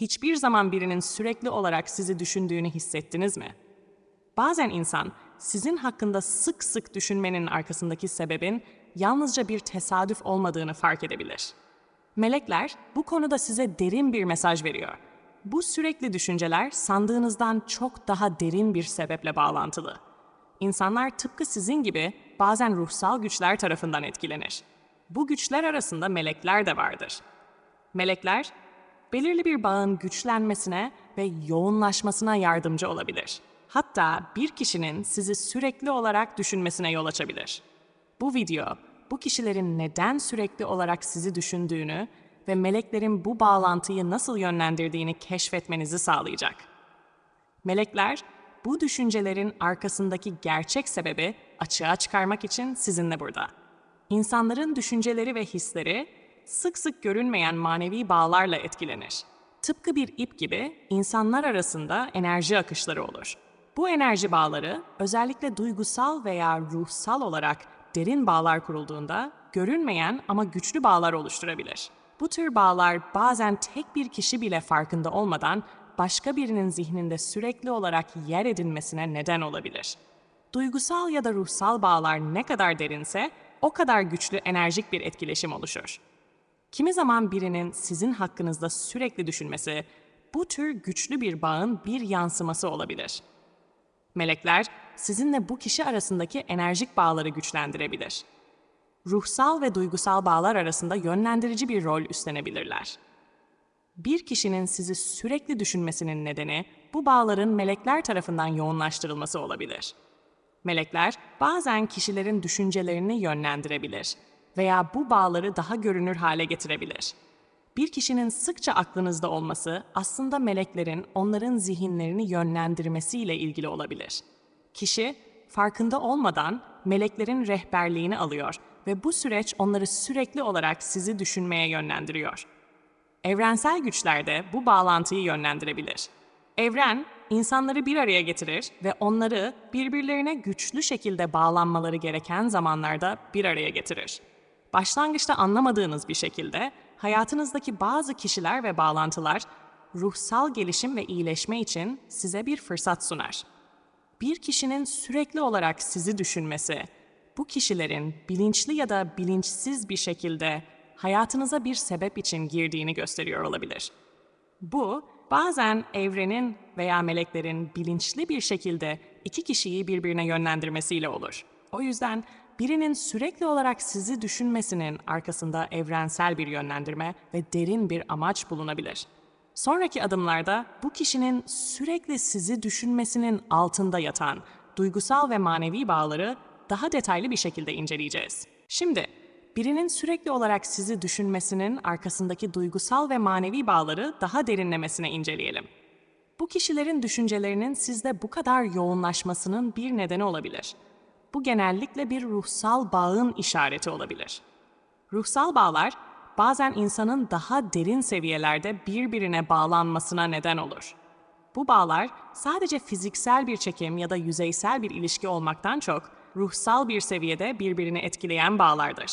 Hiçbir zaman birinin sürekli olarak sizi düşündüğünü hissettiniz mi? Bazen insan sizin hakkında sık sık düşünmenin arkasındaki sebebin yalnızca bir tesadüf olmadığını fark edebilir. Melekler bu konuda size derin bir mesaj veriyor. Bu sürekli düşünceler sandığınızdan çok daha derin bir sebeple bağlantılı. İnsanlar tıpkı sizin gibi bazen ruhsal güçler tarafından etkilenir. Bu güçler arasında melekler de vardır. Melekler, belirli bir bağın güçlenmesine ve yoğunlaşmasına yardımcı olabilir. Hatta bir kişinin sizi sürekli olarak düşünmesine yol açabilir. Bu video, bu kişilerin neden sürekli olarak sizi düşündüğünü ve meleklerin bu bağlantıyı nasıl yönlendirdiğini keşfetmenizi sağlayacak. Melekler, bu düşüncelerin arkasındaki gerçek sebebi açığa çıkarmak için sizinle burada. İnsanların düşünceleri ve hisleri sık sık görünmeyen manevi bağlarla etkilenir. Tıpkı bir ip gibi insanlar arasında enerji akışları olur. Bu enerji bağları özellikle duygusal veya ruhsal olarak derin bağlar kurulduğunda görünmeyen ama güçlü bağlar oluşturabilir. Bu tür bağlar bazen tek bir kişi bile farkında olmadan başka birinin zihninde sürekli olarak yer edinmesine neden olabilir. Duygusal ya da ruhsal bağlar ne kadar derinse o kadar güçlü enerjik bir etkileşim oluşur. Kimi zaman birinin sizin hakkınızda sürekli düşünmesi bu tür güçlü bir bağın bir yansıması olabilir. Melekler sizinle bu kişi arasındaki enerjik bağları güçlendirebilir. Ruhsal ve duygusal bağlar arasında yönlendirici bir rol üstlenebilirler. Bir kişinin sizi sürekli düşünmesinin nedeni bu bağların melekler tarafından yoğunlaştırılması olabilir. Melekler bazen kişilerin düşüncelerini yönlendirebilir veya bu bağları daha görünür hale getirebilir. Bir kişinin sıkça aklınızda olması aslında meleklerin onların zihinlerini yönlendirmesiyle ilgili olabilir. Kişi farkında olmadan meleklerin rehberliğini alıyor ve bu süreç onları sürekli olarak sizi düşünmeye yönlendiriyor. Evrensel güçler de bu bağlantıyı yönlendirebilir. Evren, insanları bir araya getirir ve onları birbirlerine güçlü şekilde bağlanmaları gereken zamanlarda bir araya getirir. Başlangıçta anlamadığınız bir şekilde hayatınızdaki bazı kişiler ve bağlantılar ruhsal gelişim ve iyileşme için size bir fırsat sunar. Bir kişinin sürekli olarak sizi düşünmesi, bu kişilerin bilinçli ya da bilinçsiz bir şekilde hayatınıza bir sebep için girdiğini gösteriyor olabilir. Bu, bazen evrenin veya meleklerin bilinçli bir şekilde iki kişiyi birbirine yönlendirmesiyle olur. O yüzden birinin sürekli olarak sizi düşünmesinin arkasında evrensel bir yönlendirme ve derin bir amaç bulunabilir. Sonraki adımlarda bu kişinin sürekli sizi düşünmesinin altında yatan duygusal ve manevi bağları daha detaylı bir şekilde inceleyeceğiz. Şimdi birinin sürekli olarak sizi düşünmesinin arkasındaki duygusal ve manevi bağları daha derinlemesine inceleyelim. Bu kişilerin düşüncelerinin sizde bu kadar yoğunlaşmasının bir nedeni olabilir. Bu genellikle bir ruhsal bağın işareti olabilir. Ruhsal bağlar bazen insanın daha derin seviyelerde birbirine bağlanmasına neden olur. Bu bağlar sadece fiziksel bir çekim ya da yüzeysel bir ilişki olmaktan çok ruhsal bir seviyede birbirini etkileyen bağlardır.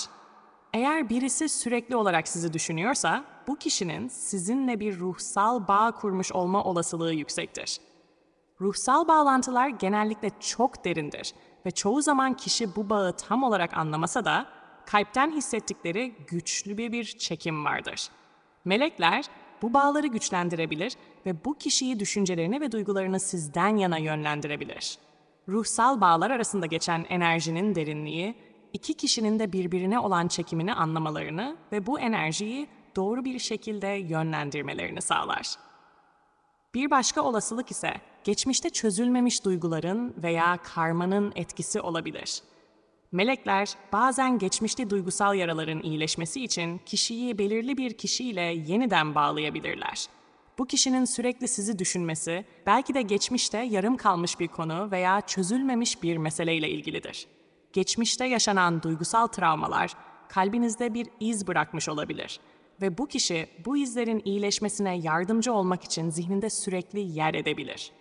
Eğer birisi sürekli olarak sizi düşünüyorsa, bu kişinin sizinle bir ruhsal bağ kurmuş olma olasılığı yüksektir. Ruhsal bağlantılar genellikle çok derindir ve çoğu zaman kişi bu bağı tam olarak anlamasa da kalpten hissettikleri güçlü bir, bir çekim vardır. Melekler bu bağları güçlendirebilir ve bu kişiyi düşüncelerini ve duygularını sizden yana yönlendirebilir. Ruhsal bağlar arasında geçen enerjinin derinliği, iki kişinin de birbirine olan çekimini anlamalarını ve bu enerjiyi doğru bir şekilde yönlendirmelerini sağlar. Bir başka olasılık ise geçmişte çözülmemiş duyguların veya karmanın etkisi olabilir. Melekler bazen geçmişte duygusal yaraların iyileşmesi için kişiyi belirli bir kişiyle yeniden bağlayabilirler. Bu kişinin sürekli sizi düşünmesi belki de geçmişte yarım kalmış bir konu veya çözülmemiş bir meseleyle ilgilidir. Geçmişte yaşanan duygusal travmalar kalbinizde bir iz bırakmış olabilir ve bu kişi bu izlerin iyileşmesine yardımcı olmak için zihninde sürekli yer edebilir.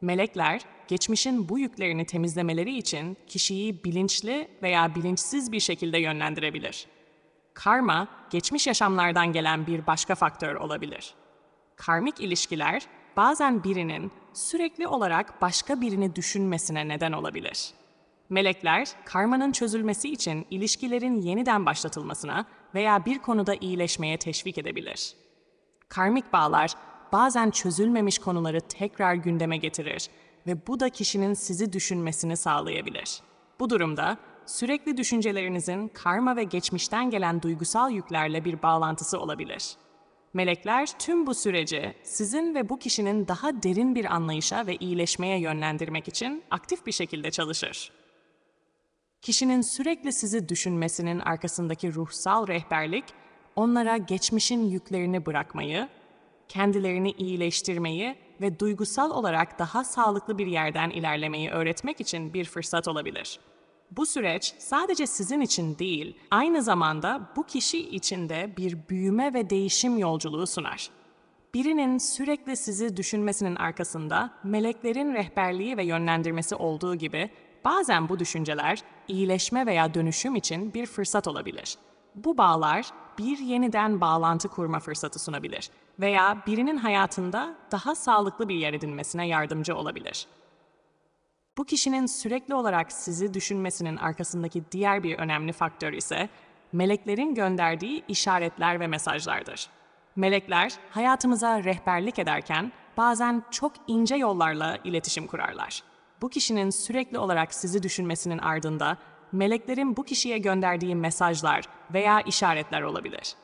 Melekler, geçmişin bu yüklerini temizlemeleri için kişiyi bilinçli veya bilinçsiz bir şekilde yönlendirebilir. Karma, geçmiş yaşamlardan gelen bir başka faktör olabilir. Karmik ilişkiler bazen birinin sürekli olarak başka birini düşünmesine neden olabilir. Melekler, karmanın çözülmesi için ilişkilerin yeniden başlatılmasına veya bir konuda iyileşmeye teşvik edebilir. Karmik bağlar bazen çözülmemiş konuları tekrar gündeme getirir ve bu da kişinin sizi düşünmesini sağlayabilir. Bu durumda sürekli düşüncelerinizin karma ve geçmişten gelen duygusal yüklerle bir bağlantısı olabilir. Melekler tüm bu süreci sizin ve bu kişinin daha derin bir anlayışa ve iyileşmeye yönlendirmek için aktif bir şekilde çalışır. Kişinin sürekli sizi düşünmesinin arkasındaki ruhsal rehberlik, onlara geçmişin yüklerini bırakmayı, kendilerini iyileştirmeyi ve duygusal olarak daha sağlıklı bir yerden ilerlemeyi öğretmek için bir fırsat olabilir. Bu süreç sadece sizin için değil, aynı zamanda bu kişi için de bir büyüme ve değişim yolculuğu sunar. Birinin sürekli sizi düşünmesinin arkasında meleklerin rehberliği ve yönlendirmesi olduğu gibi bazen bu düşünceler iyileşme veya dönüşüm için bir fırsat olabilir. Bu bağlar bir yeniden bağlantı kurma fırsatı sunabilir veya birinin hayatında daha sağlıklı bir yer edinmesine yardımcı olabilir. Bu kişinin sürekli olarak sizi düşünmesinin arkasındaki diğer bir önemli faktör ise meleklerin gönderdiği işaretler ve mesajlardır. Melekler hayatımıza rehberlik ederken bazen çok ince yollarla iletişim kurarlar. Bu kişinin sürekli olarak sizi düşünmesinin ardında meleklerin bu kişiye gönderdiği mesajlar veya işaretler olabilir.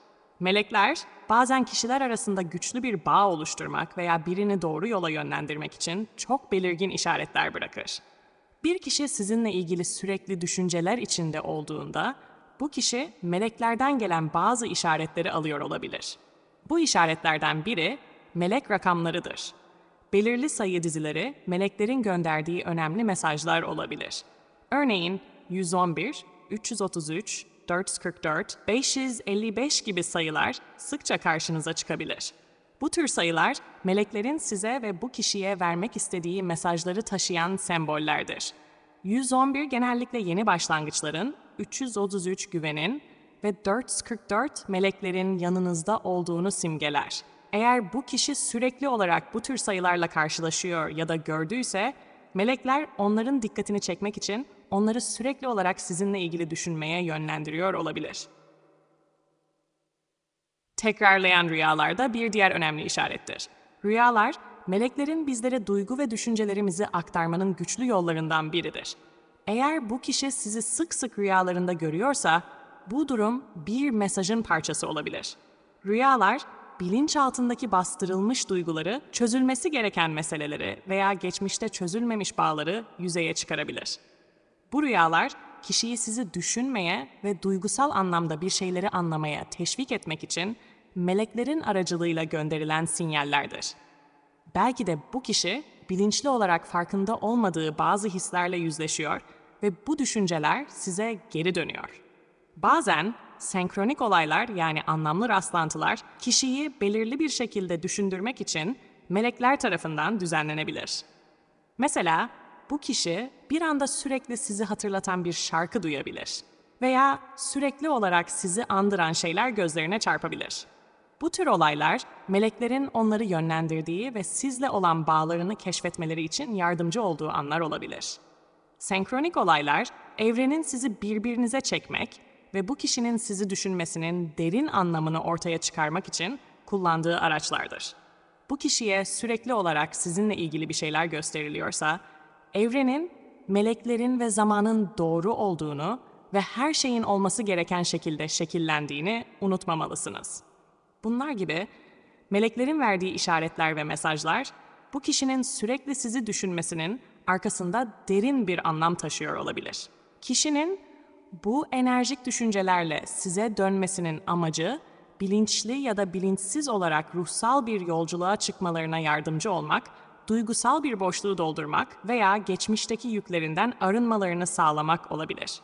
Melekler bazen kişiler arasında güçlü bir bağ oluşturmak veya birini doğru yola yönlendirmek için çok belirgin işaretler bırakır. Bir kişi sizinle ilgili sürekli düşünceler içinde olduğunda bu kişi meleklerden gelen bazı işaretleri alıyor olabilir. Bu işaretlerden biri melek rakamlarıdır. Belirli sayı dizileri meleklerin gönderdiği önemli mesajlar olabilir. Örneğin 111, 333, 444, 555 gibi sayılar sıkça karşınıza çıkabilir. Bu tür sayılar meleklerin size ve bu kişiye vermek istediği mesajları taşıyan sembollerdir. 111 genellikle yeni başlangıçların, 333 güvenin ve 444 meleklerin yanınızda olduğunu simgeler. Eğer bu kişi sürekli olarak bu tür sayılarla karşılaşıyor ya da gördüyse, melekler onların dikkatini çekmek için onları sürekli olarak sizinle ilgili düşünmeye yönlendiriyor olabilir. Tekrarlayan rüyalar da bir diğer önemli işarettir. Rüyalar, meleklerin bizlere duygu ve düşüncelerimizi aktarmanın güçlü yollarından biridir. Eğer bu kişi sizi sık sık rüyalarında görüyorsa, bu durum bir mesajın parçası olabilir. Rüyalar, bilinçaltındaki bastırılmış duyguları, çözülmesi gereken meseleleri veya geçmişte çözülmemiş bağları yüzeye çıkarabilir. Bu rüyalar kişiyi sizi düşünmeye ve duygusal anlamda bir şeyleri anlamaya teşvik etmek için meleklerin aracılığıyla gönderilen sinyallerdir. Belki de bu kişi bilinçli olarak farkında olmadığı bazı hislerle yüzleşiyor ve bu düşünceler size geri dönüyor. Bazen senkronik olaylar yani anlamlı rastlantılar kişiyi belirli bir şekilde düşündürmek için melekler tarafından düzenlenebilir. Mesela bu kişi bir anda sürekli sizi hatırlatan bir şarkı duyabilir veya sürekli olarak sizi andıran şeyler gözlerine çarpabilir. Bu tür olaylar meleklerin onları yönlendirdiği ve sizle olan bağlarını keşfetmeleri için yardımcı olduğu anlar olabilir. Senkronik olaylar evrenin sizi birbirinize çekmek ve bu kişinin sizi düşünmesinin derin anlamını ortaya çıkarmak için kullandığı araçlardır. Bu kişiye sürekli olarak sizinle ilgili bir şeyler gösteriliyorsa, evrenin, meleklerin ve zamanın doğru olduğunu ve her şeyin olması gereken şekilde şekillendiğini unutmamalısınız. Bunlar gibi meleklerin verdiği işaretler ve mesajlar bu kişinin sürekli sizi düşünmesinin arkasında derin bir anlam taşıyor olabilir. Kişinin bu enerjik düşüncelerle size dönmesinin amacı bilinçli ya da bilinçsiz olarak ruhsal bir yolculuğa çıkmalarına yardımcı olmak, duygusal bir boşluğu doldurmak veya geçmişteki yüklerinden arınmalarını sağlamak olabilir.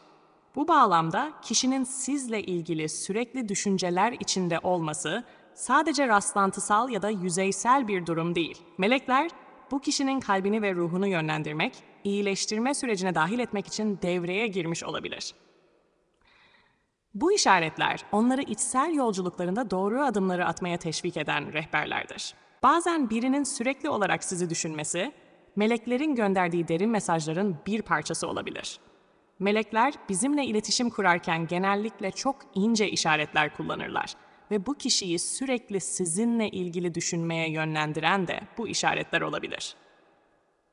Bu bağlamda kişinin sizle ilgili sürekli düşünceler içinde olması sadece rastlantısal ya da yüzeysel bir durum değil. Melekler bu kişinin kalbini ve ruhunu yönlendirmek, iyileştirme sürecine dahil etmek için devreye girmiş olabilir. Bu işaretler onları içsel yolculuklarında doğru adımları atmaya teşvik eden rehberlerdir. Bazen birinin sürekli olarak sizi düşünmesi, meleklerin gönderdiği derin mesajların bir parçası olabilir. Melekler bizimle iletişim kurarken genellikle çok ince işaretler kullanırlar ve bu kişiyi sürekli sizinle ilgili düşünmeye yönlendiren de bu işaretler olabilir.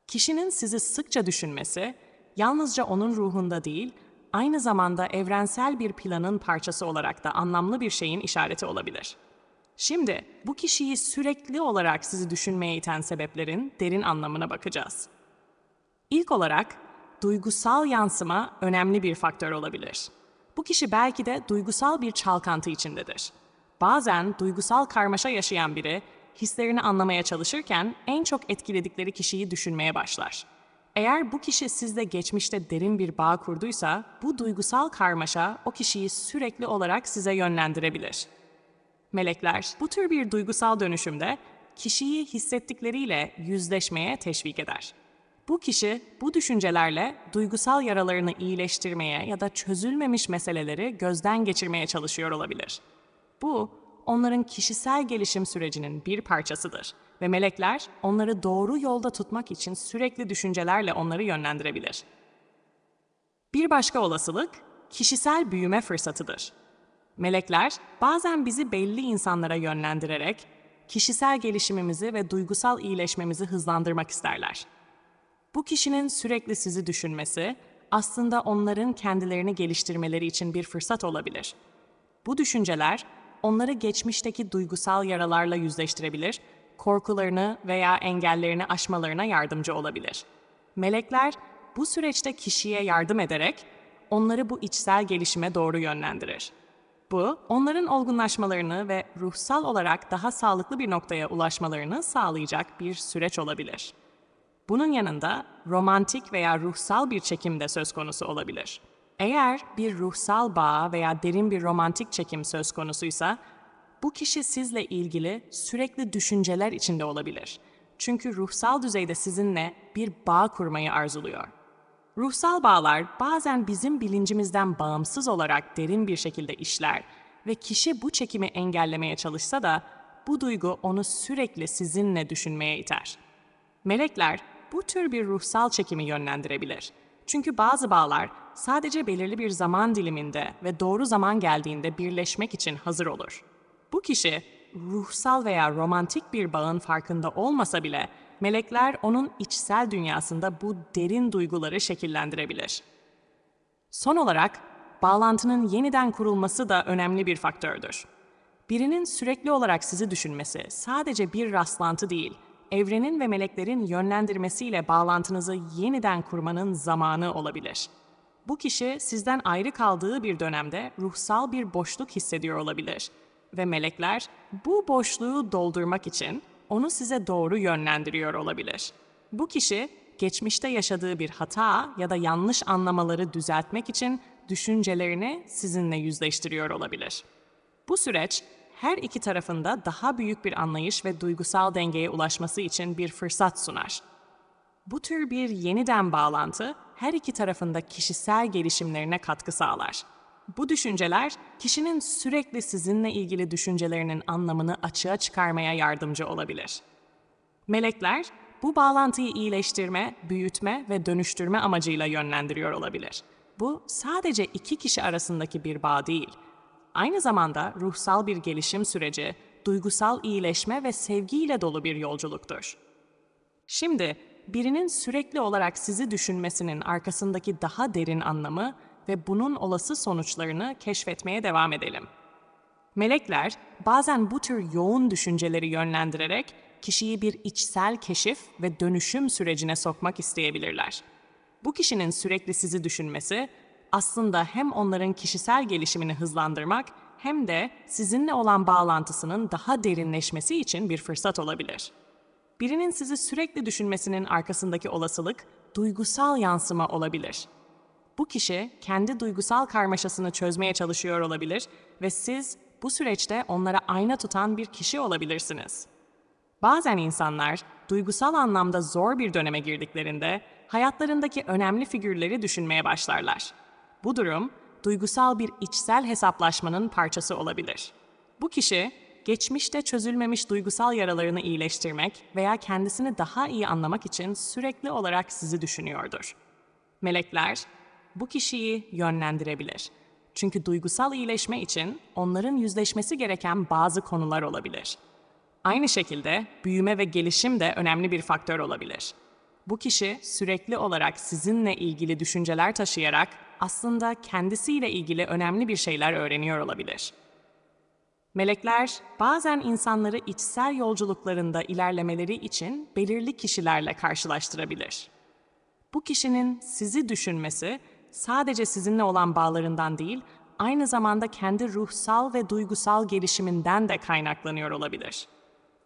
Kişinin sizi sıkça düşünmesi, yalnızca onun ruhunda değil, aynı zamanda evrensel bir planın parçası olarak da anlamlı bir şeyin işareti olabilir. Şimdi bu kişiyi sürekli olarak sizi düşünmeye iten sebeplerin derin anlamına bakacağız. İlk olarak duygusal yansıma önemli bir faktör olabilir. Bu kişi belki de duygusal bir çalkantı içindedir. Bazen duygusal karmaşa yaşayan biri hislerini anlamaya çalışırken en çok etkiledikleri kişiyi düşünmeye başlar. Eğer bu kişi sizle geçmişte derin bir bağ kurduysa, bu duygusal karmaşa o kişiyi sürekli olarak size yönlendirebilir. Melekler bu tür bir duygusal dönüşümde kişiyi hissettikleriyle yüzleşmeye teşvik eder. Bu kişi bu düşüncelerle duygusal yaralarını iyileştirmeye ya da çözülmemiş meseleleri gözden geçirmeye çalışıyor olabilir. Bu onların kişisel gelişim sürecinin bir parçasıdır ve melekler onları doğru yolda tutmak için sürekli düşüncelerle onları yönlendirebilir. Bir başka olasılık kişisel büyüme fırsatıdır. Melekler bazen bizi belli insanlara yönlendirerek kişisel gelişimimizi ve duygusal iyileşmemizi hızlandırmak isterler. Bu kişinin sürekli sizi düşünmesi aslında onların kendilerini geliştirmeleri için bir fırsat olabilir. Bu düşünceler onları geçmişteki duygusal yaralarla yüzleştirebilir, korkularını veya engellerini aşmalarına yardımcı olabilir. Melekler bu süreçte kişiye yardım ederek onları bu içsel gelişime doğru yönlendirir. Bu, onların olgunlaşmalarını ve ruhsal olarak daha sağlıklı bir noktaya ulaşmalarını sağlayacak bir süreç olabilir. Bunun yanında romantik veya ruhsal bir çekim de söz konusu olabilir. Eğer bir ruhsal bağ veya derin bir romantik çekim söz konusuysa, bu kişi sizle ilgili sürekli düşünceler içinde olabilir. Çünkü ruhsal düzeyde sizinle bir bağ kurmayı arzuluyor. Ruhsal bağlar bazen bizim bilincimizden bağımsız olarak derin bir şekilde işler ve kişi bu çekimi engellemeye çalışsa da bu duygu onu sürekli sizinle düşünmeye iter. Melekler bu tür bir ruhsal çekimi yönlendirebilir. Çünkü bazı bağlar sadece belirli bir zaman diliminde ve doğru zaman geldiğinde birleşmek için hazır olur. Bu kişi ruhsal veya romantik bir bağın farkında olmasa bile melekler onun içsel dünyasında bu derin duyguları şekillendirebilir. Son olarak bağlantının yeniden kurulması da önemli bir faktördür. Birinin sürekli olarak sizi düşünmesi sadece bir rastlantı değil, evrenin ve meleklerin yönlendirmesiyle bağlantınızı yeniden kurmanın zamanı olabilir. Bu kişi sizden ayrı kaldığı bir dönemde ruhsal bir boşluk hissediyor olabilir ve melekler bu boşluğu doldurmak için onu size doğru yönlendiriyor olabilir. Bu kişi geçmişte yaşadığı bir hata ya da yanlış anlamaları düzeltmek için düşüncelerini sizinle yüzleştiriyor olabilir. Bu süreç her iki tarafında daha büyük bir anlayış ve duygusal dengeye ulaşması için bir fırsat sunar. Bu tür bir yeniden bağlantı her iki tarafında kişisel gelişimlerine katkı sağlar. Bu düşünceler kişinin sürekli sizinle ilgili düşüncelerinin anlamını açığa çıkarmaya yardımcı olabilir. Melekler bu bağlantıyı iyileştirme, büyütme ve dönüştürme amacıyla yönlendiriyor olabilir. Bu sadece iki kişi arasındaki bir bağ değil. Aynı zamanda ruhsal bir gelişim süreci, duygusal iyileşme ve sevgiyle dolu bir yolculuktur. Şimdi birinin sürekli olarak sizi düşünmesinin arkasındaki daha derin anlamı ve bunun olası sonuçlarını keşfetmeye devam edelim. Melekler bazen bu tür yoğun düşünceleri yönlendirerek kişiyi bir içsel keşif ve dönüşüm sürecine sokmak isteyebilirler. Bu kişinin sürekli sizi düşünmesi aslında hem onların kişisel gelişimini hızlandırmak hem de sizinle olan bağlantısının daha derinleşmesi için bir fırsat olabilir. Birinin sizi sürekli düşünmesinin arkasındaki olasılık duygusal yansıma olabilir. Bu kişi kendi duygusal karmaşasını çözmeye çalışıyor olabilir ve siz bu süreçte onlara ayna tutan bir kişi olabilirsiniz. Bazen insanlar duygusal anlamda zor bir döneme girdiklerinde hayatlarındaki önemli figürleri düşünmeye başlarlar. Bu durum duygusal bir içsel hesaplaşmanın parçası olabilir. Bu kişi geçmişte çözülmemiş duygusal yaralarını iyileştirmek veya kendisini daha iyi anlamak için sürekli olarak sizi düşünüyordur. Melekler bu kişiyi yönlendirebilir. Çünkü duygusal iyileşme için onların yüzleşmesi gereken bazı konular olabilir. Aynı şekilde büyüme ve gelişim de önemli bir faktör olabilir. Bu kişi sürekli olarak sizinle ilgili düşünceler taşıyarak aslında kendisiyle ilgili önemli bir şeyler öğreniyor olabilir. Melekler bazen insanları içsel yolculuklarında ilerlemeleri için belirli kişilerle karşılaştırabilir. Bu kişinin sizi düşünmesi sadece sizinle olan bağlarından değil, aynı zamanda kendi ruhsal ve duygusal gelişiminden de kaynaklanıyor olabilir.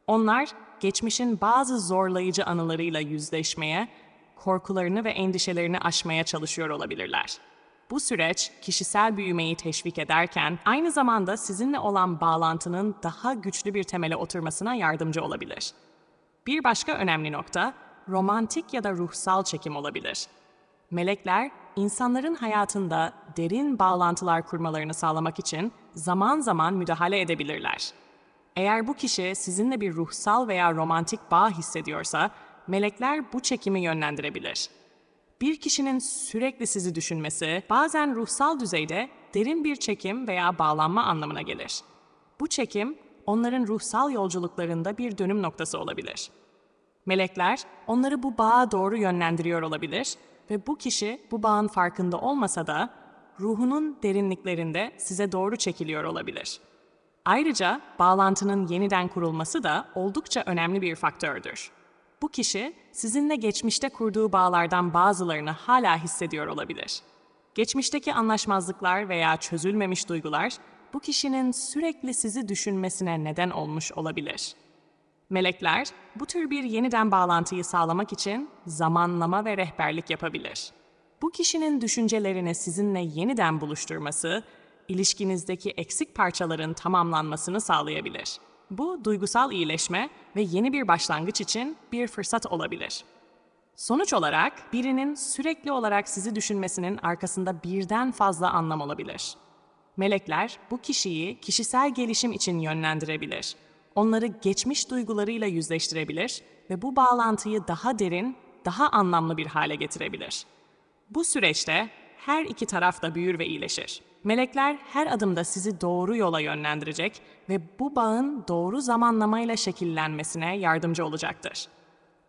Onlar geçmişin bazı zorlayıcı anılarıyla yüzleşmeye, korkularını ve endişelerini aşmaya çalışıyor olabilirler. Bu süreç kişisel büyümeyi teşvik ederken aynı zamanda sizinle olan bağlantının daha güçlü bir temele oturmasına yardımcı olabilir. Bir başka önemli nokta romantik ya da ruhsal çekim olabilir. Melekler insanların hayatında derin bağlantılar kurmalarını sağlamak için zaman zaman müdahale edebilirler. Eğer bu kişi sizinle bir ruhsal veya romantik bağ hissediyorsa, melekler bu çekimi yönlendirebilir. Bir kişinin sürekli sizi düşünmesi bazen ruhsal düzeyde derin bir çekim veya bağlanma anlamına gelir. Bu çekim onların ruhsal yolculuklarında bir dönüm noktası olabilir. Melekler onları bu bağa doğru yönlendiriyor olabilir ve bu kişi bu bağın farkında olmasa da ruhunun derinliklerinde size doğru çekiliyor olabilir. Ayrıca bağlantının yeniden kurulması da oldukça önemli bir faktördür. Bu kişi sizinle geçmişte kurduğu bağlardan bazılarını hala hissediyor olabilir. Geçmişteki anlaşmazlıklar veya çözülmemiş duygular bu kişinin sürekli sizi düşünmesine neden olmuş olabilir. Melekler bu tür bir yeniden bağlantıyı sağlamak için zamanlama ve rehberlik yapabilir. Bu kişinin düşüncelerini sizinle yeniden buluşturması, ilişkinizdeki eksik parçaların tamamlanmasını sağlayabilir. Bu duygusal iyileşme ve yeni bir başlangıç için bir fırsat olabilir. Sonuç olarak birinin sürekli olarak sizi düşünmesinin arkasında birden fazla anlam olabilir. Melekler bu kişiyi kişisel gelişim için yönlendirebilir. Onları geçmiş duygularıyla yüzleştirebilir ve bu bağlantıyı daha derin, daha anlamlı bir hale getirebilir. Bu süreçte her iki taraf da büyür ve iyileşir. Melekler her adımda sizi doğru yola yönlendirecek ve bu bağın doğru zamanlamayla şekillenmesine yardımcı olacaktır.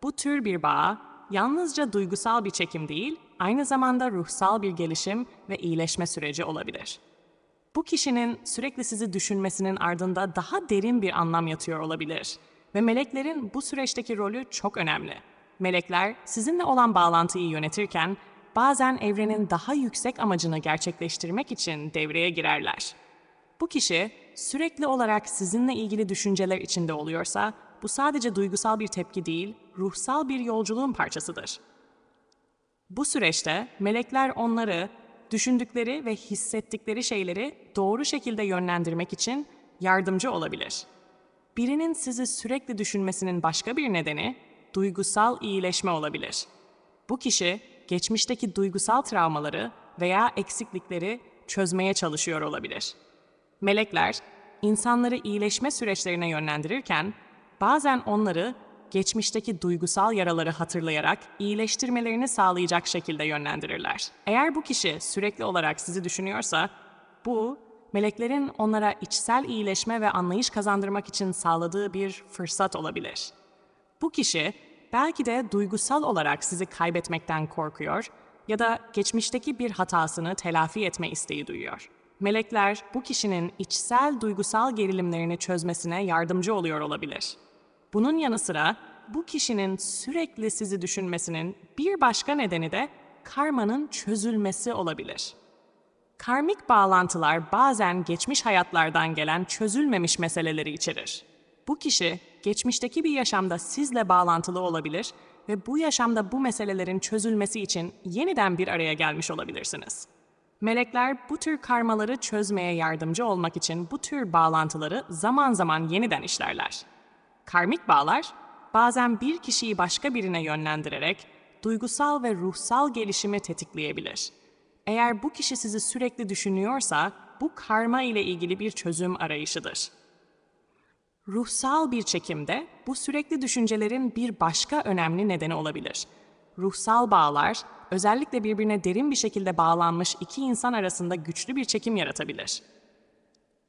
Bu tür bir bağ yalnızca duygusal bir çekim değil, aynı zamanda ruhsal bir gelişim ve iyileşme süreci olabilir. Bu kişinin sürekli sizi düşünmesinin ardında daha derin bir anlam yatıyor olabilir ve meleklerin bu süreçteki rolü çok önemli. Melekler sizinle olan bağlantıyı yönetirken bazen evrenin daha yüksek amacını gerçekleştirmek için devreye girerler. Bu kişi sürekli olarak sizinle ilgili düşünceler içinde oluyorsa, bu sadece duygusal bir tepki değil, ruhsal bir yolculuğun parçasıdır. Bu süreçte melekler onları düşündükleri ve hissettikleri şeyleri doğru şekilde yönlendirmek için yardımcı olabilir. Birinin sizi sürekli düşünmesinin başka bir nedeni duygusal iyileşme olabilir. Bu kişi geçmişteki duygusal travmaları veya eksiklikleri çözmeye çalışıyor olabilir. Melekler, insanları iyileşme süreçlerine yönlendirirken, bazen onları geçmişteki duygusal yaraları hatırlayarak iyileştirmelerini sağlayacak şekilde yönlendirirler. Eğer bu kişi sürekli olarak sizi düşünüyorsa, bu meleklerin onlara içsel iyileşme ve anlayış kazandırmak için sağladığı bir fırsat olabilir. Bu kişi belki de duygusal olarak sizi kaybetmekten korkuyor ya da geçmişteki bir hatasını telafi etme isteği duyuyor. Melekler bu kişinin içsel duygusal gerilimlerini çözmesine yardımcı oluyor olabilir. Bunun yanı sıra bu kişinin sürekli sizi düşünmesinin bir başka nedeni de karmanın çözülmesi olabilir. Karmik bağlantılar bazen geçmiş hayatlardan gelen çözülmemiş meseleleri içerir. Bu kişi geçmişteki bir yaşamda sizle bağlantılı olabilir ve bu yaşamda bu meselelerin çözülmesi için yeniden bir araya gelmiş olabilirsiniz. Melekler bu tür karmaları çözmeye yardımcı olmak için bu tür bağlantıları zaman zaman yeniden işlerler. Karmik bağlar bazen bir kişiyi başka birine yönlendirerek duygusal ve ruhsal gelişimi tetikleyebilir. Eğer bu kişi sizi sürekli düşünüyorsa bu karma ile ilgili bir çözüm arayışıdır. Ruhsal bir çekimde bu sürekli düşüncelerin bir başka önemli nedeni olabilir. Ruhsal bağlar özellikle birbirine derin bir şekilde bağlanmış iki insan arasında güçlü bir çekim yaratabilir.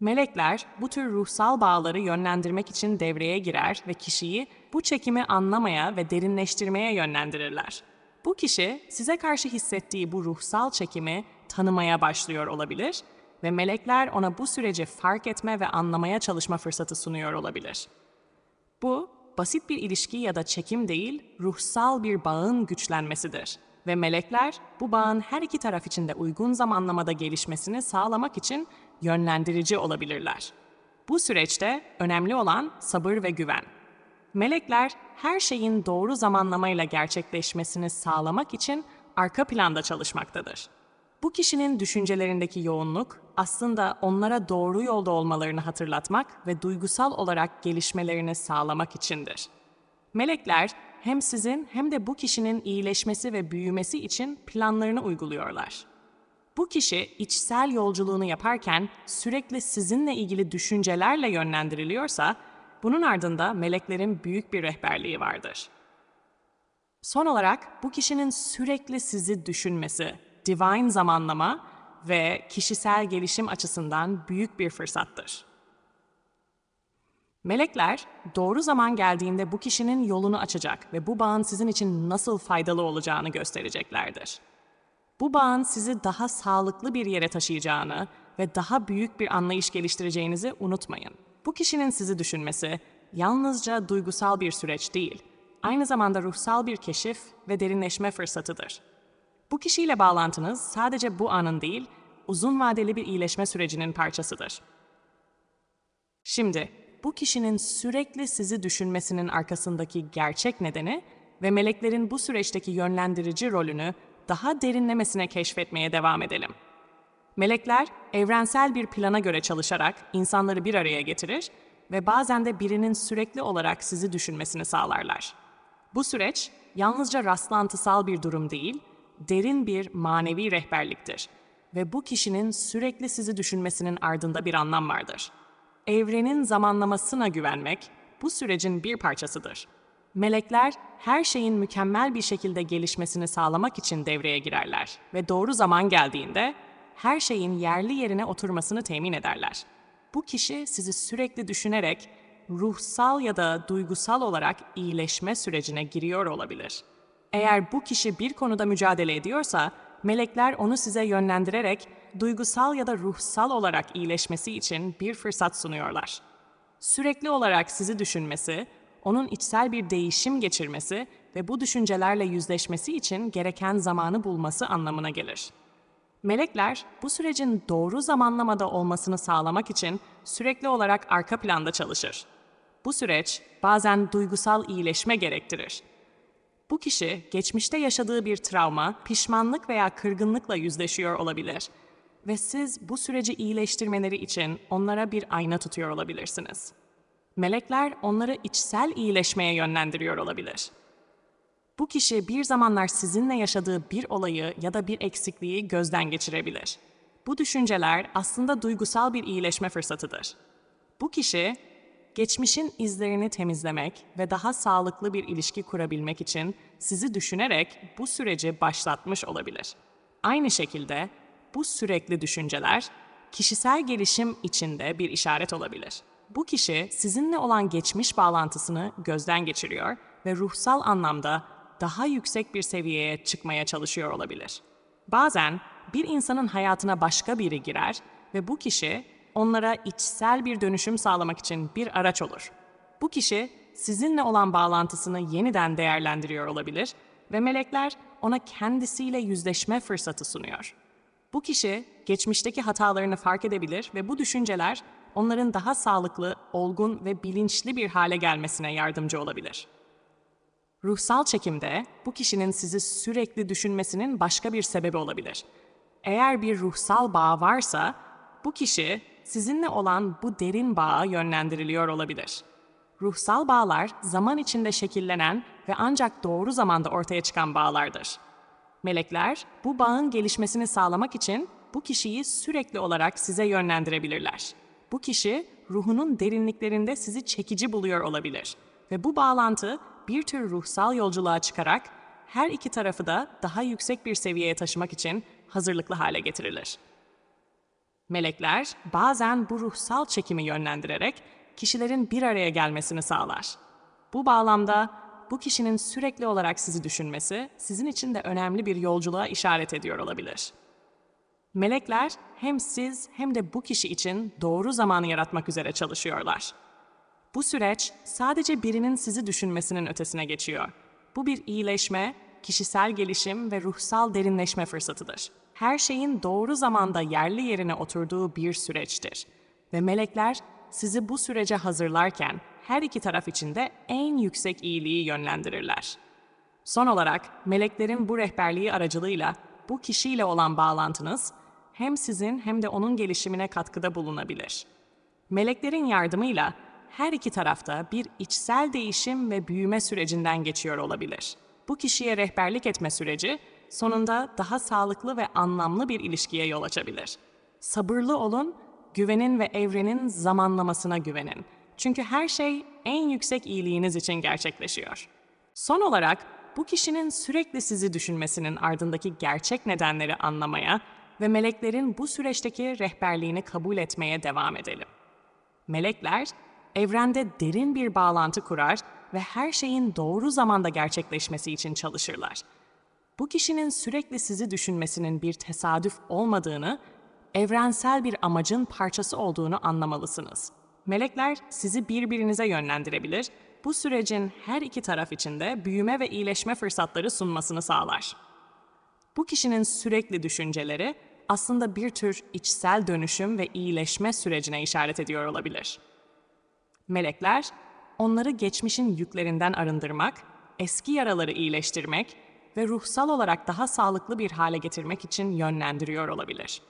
Melekler bu tür ruhsal bağları yönlendirmek için devreye girer ve kişiyi bu çekimi anlamaya ve derinleştirmeye yönlendirirler. Bu kişi size karşı hissettiği bu ruhsal çekimi tanımaya başlıyor olabilir ve melekler ona bu süreci fark etme ve anlamaya çalışma fırsatı sunuyor olabilir. Bu, basit bir ilişki ya da çekim değil, ruhsal bir bağın güçlenmesidir. Ve melekler, bu bağın her iki taraf için de uygun zamanlamada gelişmesini sağlamak için yönlendirici olabilirler. Bu süreçte önemli olan sabır ve güven. Melekler, her şeyin doğru zamanlamayla gerçekleşmesini sağlamak için arka planda çalışmaktadır. Bu kişinin düşüncelerindeki yoğunluk aslında onlara doğru yolda olmalarını hatırlatmak ve duygusal olarak gelişmelerini sağlamak içindir. Melekler hem sizin hem de bu kişinin iyileşmesi ve büyümesi için planlarını uyguluyorlar. Bu kişi içsel yolculuğunu yaparken sürekli sizinle ilgili düşüncelerle yönlendiriliyorsa, bunun ardında meleklerin büyük bir rehberliği vardır. Son olarak bu kişinin sürekli sizi düşünmesi, divine zamanlama ve kişisel gelişim açısından büyük bir fırsattır. Melekler doğru zaman geldiğinde bu kişinin yolunu açacak ve bu bağın sizin için nasıl faydalı olacağını göstereceklerdir. Bu bağın sizi daha sağlıklı bir yere taşıyacağını ve daha büyük bir anlayış geliştireceğinizi unutmayın. Bu kişinin sizi düşünmesi yalnızca duygusal bir süreç değil, aynı zamanda ruhsal bir keşif ve derinleşme fırsatıdır. Bu kişiyle bağlantınız sadece bu anın değil, uzun vadeli bir iyileşme sürecinin parçasıdır. Şimdi, bu kişinin sürekli sizi düşünmesinin arkasındaki gerçek nedeni ve meleklerin bu süreçteki yönlendirici rolünü daha derinlemesine keşfetmeye devam edelim. Melekler, evrensel bir plana göre çalışarak insanları bir araya getirir ve bazen de birinin sürekli olarak sizi düşünmesini sağlarlar. Bu süreç, yalnızca rastlantısal bir durum değil, derin bir manevi rehberliktir ve bu kişinin sürekli sizi düşünmesinin ardında bir anlam vardır. Evrenin zamanlamasına güvenmek bu sürecin bir parçasıdır. Melekler her şeyin mükemmel bir şekilde gelişmesini sağlamak için devreye girerler ve doğru zaman geldiğinde her şeyin yerli yerine oturmasını temin ederler. Bu kişi sizi sürekli düşünerek ruhsal ya da duygusal olarak iyileşme sürecine giriyor olabilir. Eğer bu kişi bir konuda mücadele ediyorsa, melekler onu size yönlendirerek duygusal ya da ruhsal olarak iyileşmesi için bir fırsat sunuyorlar. Sürekli olarak sizi düşünmesi, onun içsel bir değişim geçirmesi ve bu düşüncelerle yüzleşmesi için gereken zamanı bulması anlamına gelir. Melekler bu sürecin doğru zamanlamada olmasını sağlamak için sürekli olarak arka planda çalışır. Bu süreç bazen duygusal iyileşme gerektirir bu kişi geçmişte yaşadığı bir travma, pişmanlık veya kırgınlıkla yüzleşiyor olabilir ve siz bu süreci iyileştirmeleri için onlara bir ayna tutuyor olabilirsiniz. Melekler onları içsel iyileşmeye yönlendiriyor olabilir. Bu kişi bir zamanlar sizinle yaşadığı bir olayı ya da bir eksikliği gözden geçirebilir. Bu düşünceler aslında duygusal bir iyileşme fırsatıdır. Bu kişi geçmişin izlerini temizlemek ve daha sağlıklı bir ilişki kurabilmek için sizi düşünerek bu süreci başlatmış olabilir. Aynı şekilde bu sürekli düşünceler kişisel gelişim içinde bir işaret olabilir. Bu kişi sizinle olan geçmiş bağlantısını gözden geçiriyor ve ruhsal anlamda daha yüksek bir seviyeye çıkmaya çalışıyor olabilir. Bazen bir insanın hayatına başka biri girer ve bu kişi onlara içsel bir dönüşüm sağlamak için bir araç olur. Bu kişi sizinle olan bağlantısını yeniden değerlendiriyor olabilir ve melekler ona kendisiyle yüzleşme fırsatı sunuyor. Bu kişi geçmişteki hatalarını fark edebilir ve bu düşünceler onların daha sağlıklı, olgun ve bilinçli bir hale gelmesine yardımcı olabilir. Ruhsal çekimde bu kişinin sizi sürekli düşünmesinin başka bir sebebi olabilir. Eğer bir ruhsal bağ varsa bu kişi sizinle olan bu derin bağa yönlendiriliyor olabilir. Ruhsal bağlar zaman içinde şekillenen ve ancak doğru zamanda ortaya çıkan bağlardır. Melekler bu bağın gelişmesini sağlamak için bu kişiyi sürekli olarak size yönlendirebilirler. Bu kişi ruhunun derinliklerinde sizi çekici buluyor olabilir. Ve bu bağlantı bir tür ruhsal yolculuğa çıkarak her iki tarafı da daha yüksek bir seviyeye taşımak için hazırlıklı hale getirilir. Melekler bazen bu ruhsal çekimi yönlendirerek kişilerin bir araya gelmesini sağlar. Bu bağlamda bu kişinin sürekli olarak sizi düşünmesi sizin için de önemli bir yolculuğa işaret ediyor olabilir. Melekler hem siz hem de bu kişi için doğru zamanı yaratmak üzere çalışıyorlar. Bu süreç sadece birinin sizi düşünmesinin ötesine geçiyor. Bu bir iyileşme, kişisel gelişim ve ruhsal derinleşme fırsatıdır. Her şeyin doğru zamanda yerli yerine oturduğu bir süreçtir. Ve melekler sizi bu sürece hazırlarken her iki taraf için de en yüksek iyiliği yönlendirirler. Son olarak meleklerin bu rehberliği aracılığıyla bu kişiyle olan bağlantınız hem sizin hem de onun gelişimine katkıda bulunabilir. Meleklerin yardımıyla her iki tarafta bir içsel değişim ve büyüme sürecinden geçiyor olabilir. Bu kişiye rehberlik etme süreci sonunda daha sağlıklı ve anlamlı bir ilişkiye yol açabilir. Sabırlı olun, güvenin ve evrenin zamanlamasına güvenin. Çünkü her şey en yüksek iyiliğiniz için gerçekleşiyor. Son olarak bu kişinin sürekli sizi düşünmesinin ardındaki gerçek nedenleri anlamaya ve meleklerin bu süreçteki rehberliğini kabul etmeye devam edelim. Melekler evrende derin bir bağlantı kurar ve her şeyin doğru zamanda gerçekleşmesi için çalışırlar. Bu kişinin sürekli sizi düşünmesinin bir tesadüf olmadığını, evrensel bir amacın parçası olduğunu anlamalısınız. Melekler sizi birbirinize yönlendirebilir, bu sürecin her iki taraf için de büyüme ve iyileşme fırsatları sunmasını sağlar. Bu kişinin sürekli düşünceleri aslında bir tür içsel dönüşüm ve iyileşme sürecine işaret ediyor olabilir. Melekler, onları geçmişin yüklerinden arındırmak, eski yaraları iyileştirmek ve ruhsal olarak daha sağlıklı bir hale getirmek için yönlendiriyor olabilir.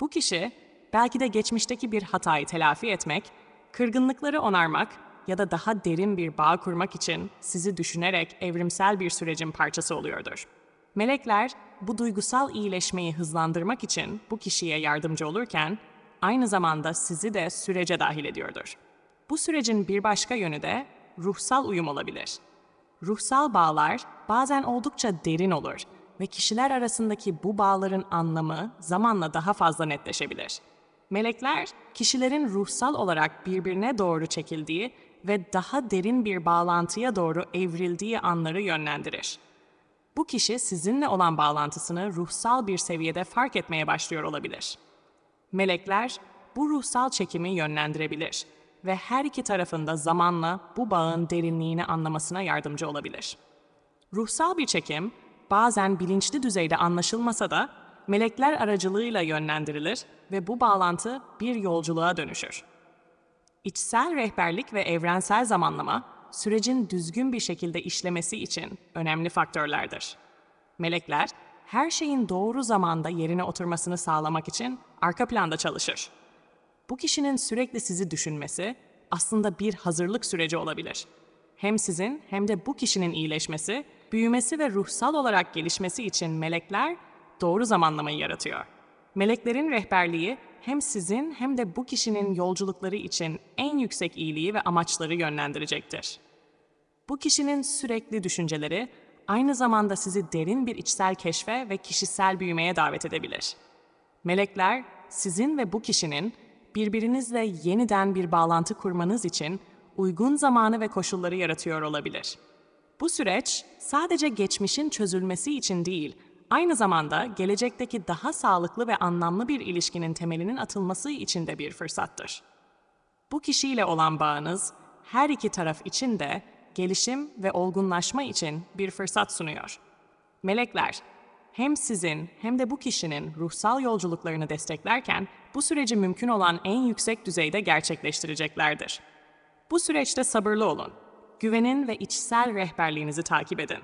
Bu kişi, belki de geçmişteki bir hatayı telafi etmek, kırgınlıkları onarmak ya da daha derin bir bağ kurmak için sizi düşünerek evrimsel bir sürecin parçası oluyordur. Melekler bu duygusal iyileşmeyi hızlandırmak için bu kişiye yardımcı olurken aynı zamanda sizi de sürece dahil ediyordur. Bu sürecin bir başka yönü de ruhsal uyum olabilir. Ruhsal bağlar bazen oldukça derin olur ve kişiler arasındaki bu bağların anlamı zamanla daha fazla netleşebilir. Melekler, kişilerin ruhsal olarak birbirine doğru çekildiği ve daha derin bir bağlantıya doğru evrildiği anları yönlendirir. Bu kişi sizinle olan bağlantısını ruhsal bir seviyede fark etmeye başlıyor olabilir. Melekler bu ruhsal çekimi yönlendirebilir ve her iki tarafında zamanla bu bağın derinliğini anlamasına yardımcı olabilir. Ruhsal bir çekim bazen bilinçli düzeyde anlaşılmasa da melekler aracılığıyla yönlendirilir ve bu bağlantı bir yolculuğa dönüşür. İçsel rehberlik ve evrensel zamanlama sürecin düzgün bir şekilde işlemesi için önemli faktörlerdir. Melekler her şeyin doğru zamanda yerine oturmasını sağlamak için arka planda çalışır. Bu kişinin sürekli sizi düşünmesi aslında bir hazırlık süreci olabilir. Hem sizin hem de bu kişinin iyileşmesi, büyümesi ve ruhsal olarak gelişmesi için melekler doğru zamanlamayı yaratıyor. Meleklerin rehberliği hem sizin hem de bu kişinin yolculukları için en yüksek iyiliği ve amaçları yönlendirecektir. Bu kişinin sürekli düşünceleri aynı zamanda sizi derin bir içsel keşfe ve kişisel büyümeye davet edebilir. Melekler sizin ve bu kişinin birbirinizle yeniden bir bağlantı kurmanız için uygun zamanı ve koşulları yaratıyor olabilir. Bu süreç sadece geçmişin çözülmesi için değil, aynı zamanda gelecekteki daha sağlıklı ve anlamlı bir ilişkinin temelinin atılması için de bir fırsattır. Bu kişiyle olan bağınız her iki taraf için de gelişim ve olgunlaşma için bir fırsat sunuyor. Melekler hem sizin hem de bu kişinin ruhsal yolculuklarını desteklerken bu süreci mümkün olan en yüksek düzeyde gerçekleştireceklerdir. Bu süreçte sabırlı olun. Güvenin ve içsel rehberliğinizi takip edin.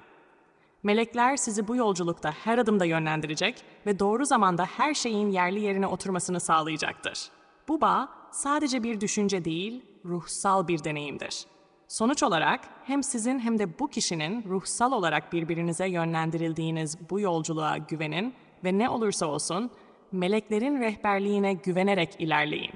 Melekler sizi bu yolculukta her adımda yönlendirecek ve doğru zamanda her şeyin yerli yerine oturmasını sağlayacaktır. Bu bağ sadece bir düşünce değil, ruhsal bir deneyimdir. Sonuç olarak hem sizin hem de bu kişinin ruhsal olarak birbirinize yönlendirildiğiniz bu yolculuğa güvenin ve ne olursa olsun meleklerin rehberliğine güvenerek ilerleyin.